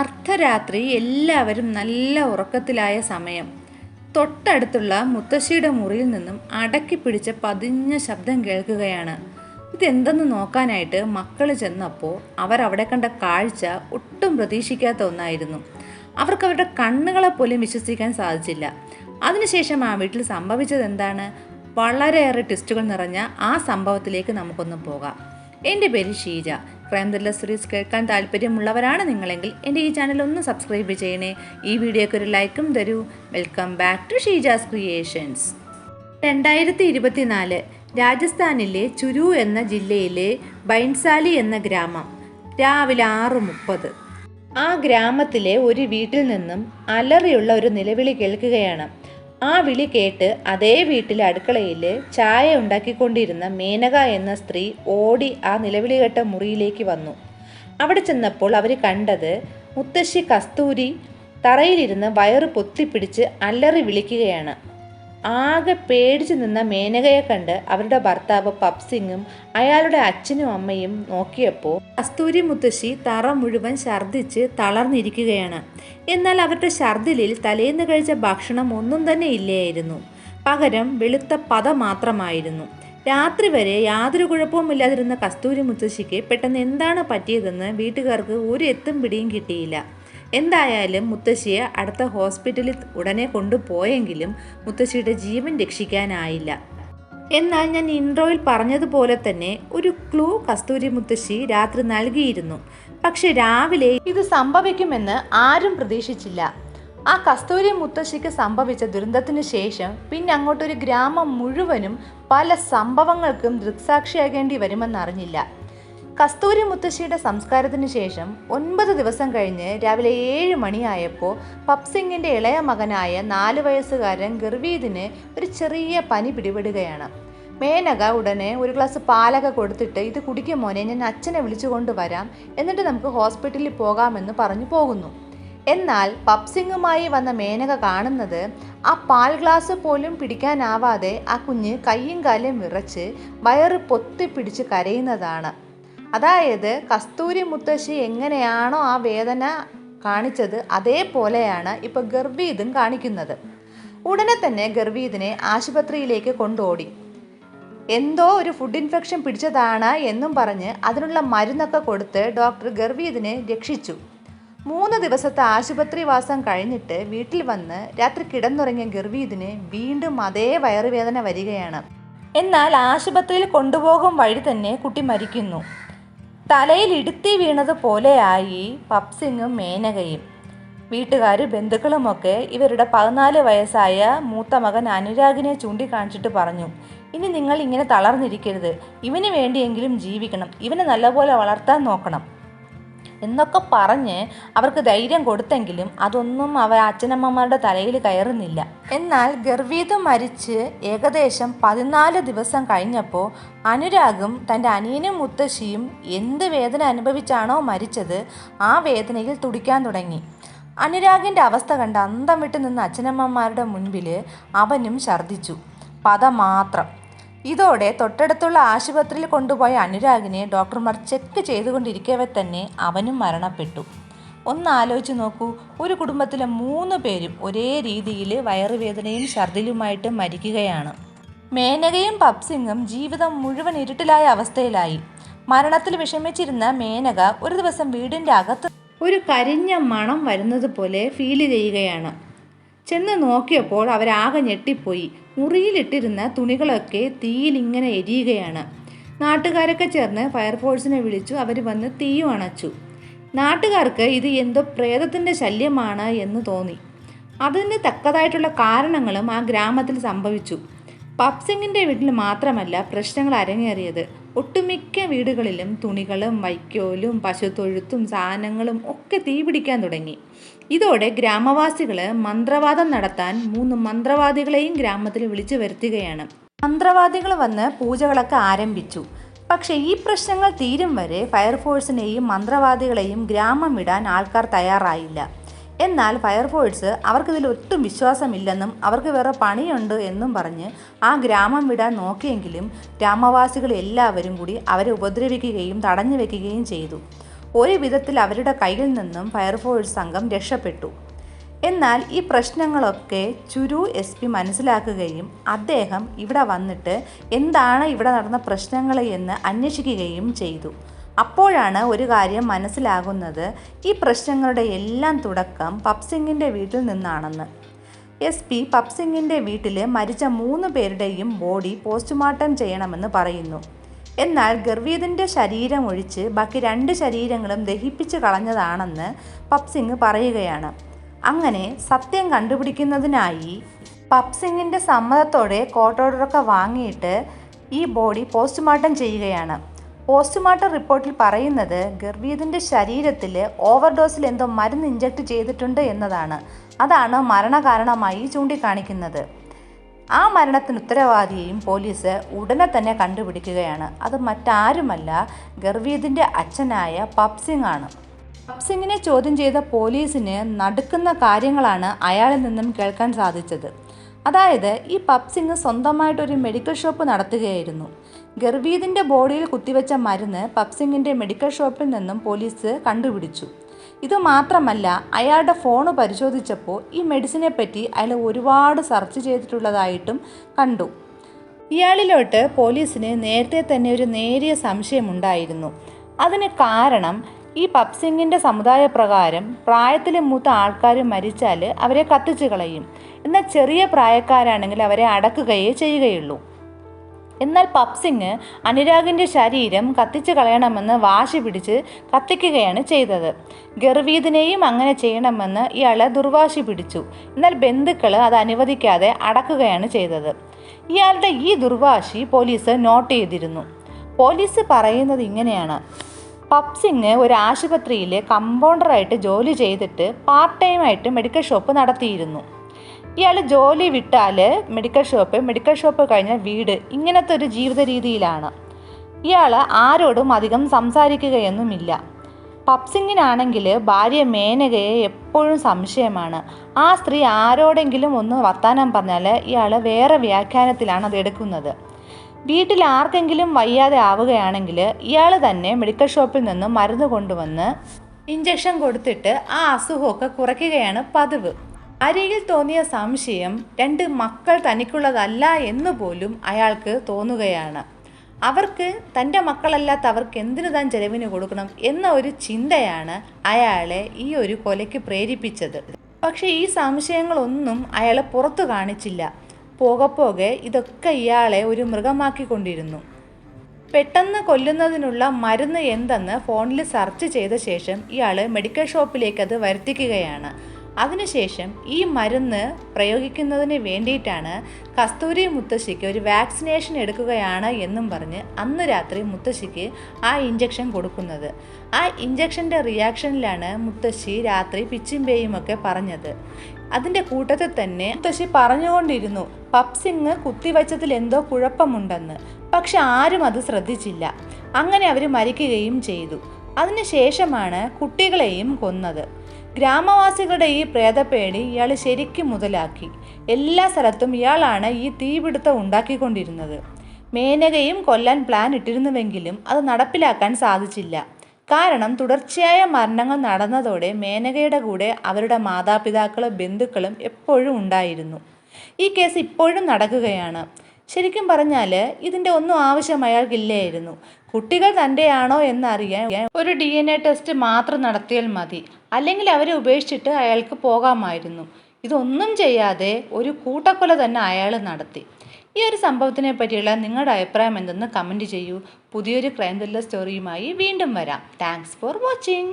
അർദ്ധരാത്രി എല്ലാവരും നല്ല ഉറക്കത്തിലായ സമയം. തൊട്ടടുത്തുള്ള മുത്തശ്ശിയുടെ മുറിയിൽ നിന്നും അടക്കി പിടിച്ച പതിഞ്ഞ ശബ്ദം കേൾക്കുകയാണ്. ഇതെന്തെന്ന് നോക്കാനായിട്ട് മക്കൾ ചെന്നപ്പോൾ അവരവിടെ കണ്ട കാഴ്ച ഒട്ടും പ്രതീക്ഷിക്കാത്ത ഒന്നായിരുന്നു. അവർക്ക് അവരുടെ കണ്ണുകളെ പോലും വിശ്വസിക്കാൻ സാധിച്ചില്ല. അതിനുശേഷം ആ വീട്ടിൽ സംഭവിച്ചത് എന്താണ്? വളരെയേറെ ടെസ്റ്റുകൾ നിറഞ്ഞ ആ സംഭവത്തിലേക്ക് നമുക്കൊന്ന് പോകാം. എന്റെ പേര് ഷീജ. ക്രൈം ത്രില്ലർ സീരീസ് കേൾക്കാൻ താല്പര്യമുള്ളവരാണ് നിങ്ങളെങ്കിൽ എന്റെ ഈ ചാനൽ ഒന്ന് സബ്സ്ക്രൈബ് ചെയ്യണേ. ഈ വീഡിയോയ്ക്ക് ഒരു ലൈക്കും തരൂ. Welcome back to Sheeja's creations രണ്ടായിരത്തി ഇരുപത്തിനാല് രാജസ്ഥാനിലെ ചുരു എന്ന ജില്ലയിലെ ബൈൻസാലി എന്ന ഗ്രാമം രാവിലെ ആറ് മുപ്പത് ആ ഗ്രാമത്തിലെ ഒരു വീട്ടിൽ നിന്നും അലറിയുള്ള ഒരു നിലവിളി കേൾക്കുകയാണ്. ആ വിളി കേട്ട് അതേ വീട്ടിലെ അടുക്കളയിൽ ചായ ഉണ്ടാക്കിക്കൊണ്ടിരുന്ന മേനക എന്ന സ്ത്രീ ഓടി ആ നിലവിളി കേട്ട മുറിയിലേക്ക് വന്നു. അവിടെ ചെന്നപ്പോൾ അവർ കണ്ടത് മുത്തശ്ശി കസ്തൂരി തറയിലിരുന്ന് വയറ് പൊത്തിപ്പിടിച്ച് അല്ലറി വിളിക്കുകയാണ്. ആകെ പേടിച്ചു നിന്ന മേനകയെ കണ്ട് അവരുടെ ഭർത്താവ് പപ്സിങ്ങും അയാളുടെ അച്ഛനും അമ്മയും നോക്കിയപ്പോൾ കസ്തൂരി മുത്തശ്ശി തറ മുഴുവൻ ഛർദ്ദിച്ച് തളർന്നിരിക്കുകയാണ്. എന്നാൽ അവരുടെ ഛർദിലിൽ തലേന്ന് കഴിച്ച ഭക്ഷണം ഒന്നും തന്നെ ഇല്ലായിരുന്നു. പകരം വെളുത്ത പത മാത്രമായിരുന്നു. രാത്രി വരെ യാതൊരു കുഴപ്പവുമില്ലാതിരുന്ന കസ്തൂരി മുത്തശ്ശിക്ക് പെട്ടെന്ന് എന്താണ് പറ്റിയതെന്ന് വീട്ടുകാർക്ക് ഒരു എത്തും പിടിയും കിട്ടിയില്ല. എന്തായാലും മുത്തശ്ശിയെ അടുത്ത ഹോസ്പിറ്റലിൽ ഉടനെ കൊണ്ടുപോയെങ്കിലും മുത്തശ്ശിയുടെ ജീവൻ രക്ഷിക്കാനായില്ല. എന്നാൽ ഞാൻ ഇൻട്രോയിൽ പറഞ്ഞതുപോലെ തന്നെ ഒരു ക്ലൂ കസ്തൂരി മുത്തശ്ശി രാത്രി നൽകിയിരുന്നു. പക്ഷെ രാവിലെ ഇത് സംഭവിക്കുമെന്ന് ആരും പ്രതീക്ഷിച്ചില്ല. ആ കസ്തൂരി മുത്തശ്ശിക്ക് സംഭവിച്ച ദുരന്തത്തിന് ശേഷം പിന്നെ അങ്ങോട്ടൊരു ഗ്രാമം മുഴുവനും പല സംഭവങ്ങൾക്കും ദൃക്സാക്ഷിയാകേണ്ടി വരുമെന്നറിഞ്ഞില്ല കസ്തൂരി മുത്തശ്ശിയുടെ സംസ്കാരത്തിന് ശേഷം ഒൻപത് ദിവസം കഴിഞ്ഞ് രാവിലെ ഏഴ് മണിയായപ്പോൾ പപ്സിംഗിന്റെ ഇളയ മകനായ നാല് വയസ്സുകാരൻ ഗർവീദിന് ഒരു ചെറിയ പനി പിടിപെടുകയാണ്. മേനക ഉടനെ ഒരു ഗ്ലാസ് പാലൊക്കെ കൊടുത്തിട്ട് ഇത് കുടിക്കും മോനെ ഞാൻ അച്ഛനെ വിളിച്ചു കൊണ്ടുവരാം എന്നിട്ട് നമുക്ക് ഹോസ്പിറ്റലിൽ പോകാമെന്ന് പറഞ്ഞു പോകുന്നു. എന്നാൽ പപ്സിംഗുമായി വന്ന മേനക കാണുന്നത് ആ പാൽ ഗ്ലാസ് പോലും പിടിക്കാനാവാതെ ആ കുഞ്ഞ് കയ്യും കാലും വിറച്ച് വയറ് പൊത്തിപ്പിടിച്ച് കരയുന്നതാണ്. അതായത് കസ്തൂരി മുത്തശ്ശി എങ്ങനെയാണോ ആ വേദന കാണിച്ചത് അതേപോലെയാണ് ഇപ്പോൾ ഗർവീദും കാണിക്കുന്നത്. ഉടനെ തന്നെ ഗർവീദിനെ ആശുപത്രിയിലേക്ക് കൊണ്ടോടി. എന്തോ ഒരു ഫുഡ് ഇൻഫെക്ഷൻ പിടിച്ചതാണ് എന്നും പറഞ്ഞ് അതിനുള്ള മരുന്നൊക്കെ കൊടുത്ത് ഡോക്ടർ ഗർവീദിനെ രക്ഷിച്ചു. മൂന്ന് ദിവസത്തെ ആശുപത്രി വാസം കഴിഞ്ഞിട്ട് വീട്ടിൽ വന്ന് രാത്രി കിടന്നുറങ്ങിയ ഗർഭീതിന് വീണ്ടും അതേ വയറുവേദന വരികയാണ്. എന്നാൽ ആശുപത്രിയിൽ കൊണ്ടുപോകും വഴി തന്നെ കുട്ടി മരിക്കുന്നു. തലയിൽ ഇടുത്തി വീണതുപോലെയായി പപ്സിങ്ങും മേനകയും. വീട്ടുകാർ ബന്ധുക്കളുമൊക്കെ ഇവരുടെ പതിനാല് വയസ്സായ മൂത്ത മകൻ അനുരാഗിനെ ചൂണ്ടിക്കാണിച്ചിട്ട് പറഞ്ഞു ഇനി നിങ്ങൾ ഇങ്ങനെ തളർന്നിരിക്കരുത്. ഇവന് വേണ്ടിയെങ്കിലും ജീവിക്കണം. ഇവനെ നല്ലപോലെ വളർത്താൻ നോക്കണം. എന്നൊക്കെ പറഞ്ഞ് അവർക്ക് ധൈര്യം കൊടുത്തെങ്കിലും അതൊന്നും അവർ അച്ഛനമ്മമാരുടെ തലയിൽ കയറുന്നില്ല. എന്നാൽ ഗർവീത് മരിച്ച് ഏകദേശം പതിനാല് ദിവസം കഴിഞ്ഞപ്പോൾ അനുരാഗും തന്റെ അനിയനും മുത്തശ്ശിയും എന്ത് വേദന അനുഭവിച്ചാണോ മരിച്ചത് ആ വേദനയിൽ തുടിക്കാൻ തുടങ്ങി. അനുരാഗിന്റെ അവസ്ഥ കണ്ട് അന്തം വിട്ട് നിന്ന അച്ഛനമ്മമാരുടെ മുൻപിൽ അവനും ഛർദ്ദിച്ചു. പത മാത്രം ഇതോടെ തൊട്ടടുത്തുള്ള ആശുപത്രിയിൽ കൊണ്ടുപോയ അനുരാഗിനെ ഡോക്ടർമാർ ചെക്ക് ചെയ്തുകൊണ്ടിരിക്കവെ തന്നെ അവനും മരണപ്പെട്ടു. ഒന്ന് ആലോചിച്ച് നോക്കൂ ഒരു കുടുംബത്തിലെ മൂന്ന് പേരും ഒരേ രീതിയിൽ വയറുവേദനയും ഛർദിലുമായിട്ട് മരിക്കുകയാണ്. മേനകയും പപ്സിങ്ങും ജീവിതം മുഴുവൻ ഇരുട്ടിലായ അവസ്ഥയിലായി. മരണത്തിൽ വിഷമിച്ചിരുന്ന മേനക ഒരു ദിവസം വീടിന്റെ അകത്ത് ഒരു കരിഞ്ഞ മണം വരുന്നത് പോലെ ഫീൽ ചെയ്യുകയാണ്. ചെന്ന് നോക്കിയപ്പോൾ അവരാകെ ഞെട്ടിപ്പോയി. മുറിയിലിട്ടിരുന്ന തുണികളൊക്കെ തീയിലിങ്ങനെ എരിയുകയാണ്. നാട്ടുകാരൊക്കെ ചേർന്ന് ഫയർഫോഴ്സിനെ വിളിച്ചു. അവർ വന്ന് തീയും അണച്ചു. നാട്ടുകാർക്ക് ഇത് എന്തോ പ്രേതത്തിന്റെ ശല്യമാണ് എന്ന് തോന്നി. അതിന് തക്കതായിട്ടുള്ള കാരണങ്ങളും ആ ഗ്രാമത്തിൽ സംഭവിച്ചു. പപ്സിങ്ങിന്റെ വീട്ടിൽ മാത്രമല്ല പ്രശ്നങ്ങൾ അരങ്ങേറിയത്. ഒട്ടുമിക്ക വീടുകളിലും തുണികളും വൈക്കോലും പശുത്തൊഴുത്തും സാധനങ്ങളും ഒക്കെ തീ പിടിക്കാൻ തുടങ്ങി. ഇതോടെ ഗ്രാമവാസികൾ മന്ത്രവാദം നടത്താൻ മൂന്ന് മന്ത്രവാദികളെയും ഗ്രാമത്തിൽ വിളിച്ചു വരുത്തുകയാണ്. മന്ത്രവാദികൾ വന്ന് പൂജകളൊക്കെ ആരംഭിച്ചു. പക്ഷേ ഈ പ്രശ്നങ്ങൾ തീരും വരെ ഫയർഫോഴ്സിനെയും മന്ത്രവാദികളെയും ഗ്രാമം വിടാൻ ആൾക്കാർ തയ്യാറായില്ല. എന്നാൽ ഫയർഫോഴ്സ് അവർക്കിതിൽ ഒട്ടും വിശ്വാസമില്ലെന്നും അവർക്ക് വേറെ പണിയുണ്ട് എന്നും പറഞ്ഞ് ആ ഗ്രാമം വിടാൻ നോക്കിയെങ്കിലും ഗ്രാമവാസികൾ എല്ലാവരും കൂടി അവരെ ഉപദ്രവിക്കുകയും തടഞ്ഞു വെക്കുകയും ചെയ്തു. ഒരു വിധത്തിൽ അവരുടെ കയ്യിൽ നിന്നും ഫയർഫോഴ്സ് സംഘം രക്ഷപ്പെട്ടു. എന്നാൽ ഈ പ്രശ്നങ്ങളൊക്കെ ചുരു എസ് പി മനസ്സിലാക്കുകയും അദ്ദേഹം ഇവിടെ വന്നിട്ട് എന്താണ് ഇവിടെ നടന്ന പ്രശ്നങ്ങൾ എന്ന് അന്വേഷിക്കുകയും ചെയ്തു. അപ്പോഴാണ് ഒരു കാര്യം മനസ്സിലാകുന്നത് ഈ പ്രശ്നങ്ങളുടെ എല്ലാം തുടക്കം പപ്സിംഗിന്റെ വീട്ടിൽ നിന്നാണെന്ന്. എസ് പി പപ്സിംഗിന്റെ വീട്ടിൽ മരിച്ച മൂന്ന് പേരുടെയും ബോഡി പോസ്റ്റ്മോർട്ടം ചെയ്യണമെന്ന് പറയുന്നു. എന്നാൽ ഗർവീതിന്റെ ശരീരം ഒഴിച്ച് ബാക്കി രണ്ട് ശരീരങ്ങളും ദഹിപ്പിച്ച് കളഞ്ഞതാണെന്ന് പപ്സിംഗ് പറയുകയാണ്. അങ്ങനെ സത്യം കണ്ടുപിടിക്കുന്നതിനായി പപ്സിംഗിന്റെ സമ്മതത്തോടെ കോർട്ട് ഓർഡറൊക്കെ വാങ്ങിയിട്ട് ഈ ബോഡി പോസ്റ്റ്മോർട്ടം ചെയ്യുകയാണ്. പോസ്റ്റ്മോർട്ടം റിപ്പോർട്ടിൽ പറയുന്നത് ഗർവീതിന്റെ ശരീരത്തിൽ ഓവർഡോസിൽ എന്തോ മരുന്ന് ഇഞ്ചക്ട് ചെയ്തിട്ടുണ്ട് എന്നതാണ്. അതാണ് മരണകാരണമായി ചൂണ്ടിക്കാണിക്കുന്നത്. ആ മരണത്തിന് ഉത്തരവാദിയെയും പോലീസ് ഉടനെ തന്നെ കണ്ടുപിടിക്കുകയാണ്. അത് മറ്റാരുമല്ല ഗർവീദിന്റെ അച്ഛനായ പപ്സിംഗ് ആണ്. പപ്സിംഗിനെ ചോദ്യം ചെയ്ത പോലീസിന് നടുക്കുന്ന കാര്യങ്ങളാണ് അയാളിൽ നിന്നും കേൾക്കാൻ സാധിച്ചത്. അതായത് ഈ പപ്സിംഗ് സ്വന്തമായിട്ടൊരു മെഡിക്കൽ ഷോപ്പ് നടത്തുകയായിരുന്നു. ഗർവീദിന്റെ ബോഡിയിൽ കുത്തിവെച്ച മരുന്ന് പപ്സിംഗിന്റെ മെഡിക്കൽ ഷോപ്പിൽ നിന്നും പോലീസ് കണ്ടുപിടിച്ചു. ഇത് മാത്രമല്ല അയാളുടെ ഫോൺ പരിശോധിച്ചപ്പോൾ ഈ മെഡിസിനെ പറ്റി അയാൾ ഒരുപാട് സെർച്ച് ചെയ്തിട്ടുള്ളതായിട്ടും കണ്ടു. ഇയാളിലോട്ട് പോലീസിന് നേരത്തെ തന്നെ ഒരു നേരിയ സംശയമുണ്ടായിരുന്നു അതിന് കാരണം ഈ പപ്സിംഗിന്റെ സമുദായ പ്രകാരം പ്രായത്തിൽ മൂത്ത ആൾക്കാർ മരിച്ചാൽ അവരെ കത്തിച്ചു കളയും. എന്നാൽ ചെറിയ പ്രായക്കാരാണെങ്കിൽ അവരെ അടക്കുകയേ ചെയ്യുകയുള്ളൂ. എന്നാൽ പപ്സിങ് അനുരാഗിന്റെ ശരീരം കത്തിച്ചു കളയണമെന്ന് വാശി പിടിച്ച് കത്തിക്കുകയാണ് ചെയ്തത്. ഗർവീദിനെയും അങ്ങനെ ചെയ്യണമെന്ന് ഇയാളെ ദുർവാശി പിടിച്ചു. എന്നാൽ ബന്ധുക്കൾ അത് അനുവദിക്കാതെ അടക്കുകയാണ് ചെയ്തത്. ഇയാളുടെ ഈ ദുർവാശി പോലീസ് നോട്ട് ചെയ്തിരുന്നു. പോലീസ് പറയുന്നത് ഇങ്ങനെയാണ്. പപ്സിങ് ഒരു ആശുപത്രിയിൽ കമ്പൗണ്ടറായിട്ട് ജോലി ചെയ്തിട്ട് പാർട്ട് ടൈമായിട്ട് മെഡിക്കൽ ഷോപ്പ് നടത്തിയിരുന്നു. ഇയാൾ ജോലി വിട്ടാൽ മെഡിക്കൽ ഷോപ്പ് മെഡിക്കൽ ഷോപ്പ് കഴിഞ്ഞാൽ വീട് ഇങ്ങനത്തെ ഒരു ജീവിത രീതിയിലാണ്. ഇയാൾ ആരോടും അധികം സംസാരിക്കുകയൊന്നുമില്ല. പപ്സിങ്ങിനാണെങ്കിൽ ഭാര്യ മേനകയെ എപ്പോഴും സംശയമാണ്. ആ സ്ത്രീ ആരോടെങ്കിലും ഒന്ന് വർത്താനം പറഞ്ഞാൽ ഇയാൾ വേറെ വ്യാഖ്യാനത്തിലാണ് അത് എടുക്കുന്നത്. വീട്ടിൽ ആർക്കെങ്കിലും വയ്യാതെ ആവുകയാണെങ്കിൽ ഇയാൾ തന്നെ മെഡിക്കൽ ഷോപ്പിൽ നിന്നും മരുന്ന് കൊണ്ടുവന്ന് ഇഞ്ചക്ഷൻ കൊടുത്തിട്ട് ആ അസുഖമൊക്കെ കുറയ്ക്കുകയാണ് പതിവ്. അരികിൽ തോന്നിയ സംശയം രണ്ട് മക്കൾ തനിക്കുള്ളതല്ല എന്ന് പോലും അയാൾക്ക് തോന്നുകയാണ്. അവർക്ക് തന്റെ മക്കളല്ലാത്ത അവർക്ക് എന്തിനു താൻ ചെലവിന് കൊടുക്കണം എന്ന ഒരു ചിന്തയാണ് അയാളെ ഈ ഒരു കൊലയ്ക്ക് പ്രേരിപ്പിച്ചത്. പക്ഷേ ഈ സംശയങ്ങളൊന്നും അയാളെ പുറത്തു കാണിച്ചില്ല. പോകെ പോകെ ഇതൊക്കെ ഇയാളെ ഒരു മൃഗമാക്കിക്കൊണ്ടിരുന്നു. പെട്ടെന്ന് കൊല്ലുന്നതിനുള്ള മരുന്ന് എന്തെന്ന് ഫോണിൽ സെർച്ച് ചെയ്ത ശേഷം ഇയാൾ മെഡിക്കൽ ഷോപ്പിലേക്ക് അത് വരുത്തിക്കുകയാണ്. അതിനുശേഷം ഈ മരുന്ന് പ്രയോഗിക്കുന്നതിന് വേണ്ടിയിട്ടാണ് കസ്തൂരി മുത്തശ്ശിക്ക് ഒരു വാക്സിനേഷൻ എടുക്കുകയാണ് എന്നും പറഞ്ഞ് അന്ന് രാത്രി മുത്തശ്ശിക്ക് ആ ഇഞ്ചക്ഷൻ കൊടുക്കുന്നത്. ആ ഇഞ്ചക്ഷന്റെ റിയാക്ഷനിലാണ് മുത്തശ്ശി രാത്രി പിച്ചും പേയും ഒക്കെ പറഞ്ഞത്. അതിന്റെ കൂട്ടത്തിൽ തന്നെ മുത്തശ്ശി പറഞ്ഞുകൊണ്ടിരുന്നു പപ്സിങ് കുത്തിവച്ചതിൽ എന്തോ കുഴപ്പമുണ്ടെന്ന്. പക്ഷെ ആരും അത് ശ്രദ്ധിച്ചില്ല. അങ്ങനെ അവർ മരിക്കുകയും ചെയ്തു. അതിനുശേഷമാണ് കുട്ടികളെയും കൊന്നത്. ഗ്രാമവാസികളുടെ ഈ പ്രേതപ്പേടി ഇയാൾ ശരിക്കും മുതലാക്കി. എല്ലാ സ്ഥലത്തും ഇയാളാണ് ഈ തീപിടുത്തം ഉണ്ടാക്കിക്കൊണ്ടിരുന്നത്. മേനകയും കൊല്ലാൻ പ്ലാൻ ഇട്ടിരുന്നുവെങ്കിലും അത് നടപ്പിലാക്കാൻ സാധിച്ചില്ല. കാരണം തുടർച്ചയായ മരണങ്ങൾ നടന്നതോടെ മേനകയുടെ കൂടെ അവരുടെ മാതാപിതാക്കളും ബന്ധുക്കളും എപ്പോഴും ഉണ്ടായിരുന്നു. ഈ കേസ് ഇപ്പോഴും നടക്കുകയാണ്. ശരിക്കും പറഞ്ഞാൽ ഇതിന്റെ ഒന്നും ആവശ്യം അയാൾക്കില്ലായിരുന്നു. കുട്ടികൾ തന്റെയാണോ എന്നറിയാൻ ഒരു ഡി എൻ എ ടെസ്റ്റ് മാത്രം നടത്തിയാൽ മതി. അല്ലെങ്കിൽ അവരെ ഉപേക്ഷിച്ചിട്ട് അയാൾക്ക് പോകാമായിരുന്നു. ഇതൊന്നും ചെയ്യാതെ ഒരു കൂട്ടക്കൊല തന്നെ അയാൾ നടത്തി. ഈ ഒരു സംഭവത്തിനെ പറ്റിയുള്ള നിങ്ങളുടെ അഭിപ്രായം എന്തെന്ന് കമന്റ് ചെയ്യൂ. പുതിയൊരു ക്രൈം ത്രില്ലർ സ്റ്റോറിയുമായി വീണ്ടും വരാം. Thanks for watching.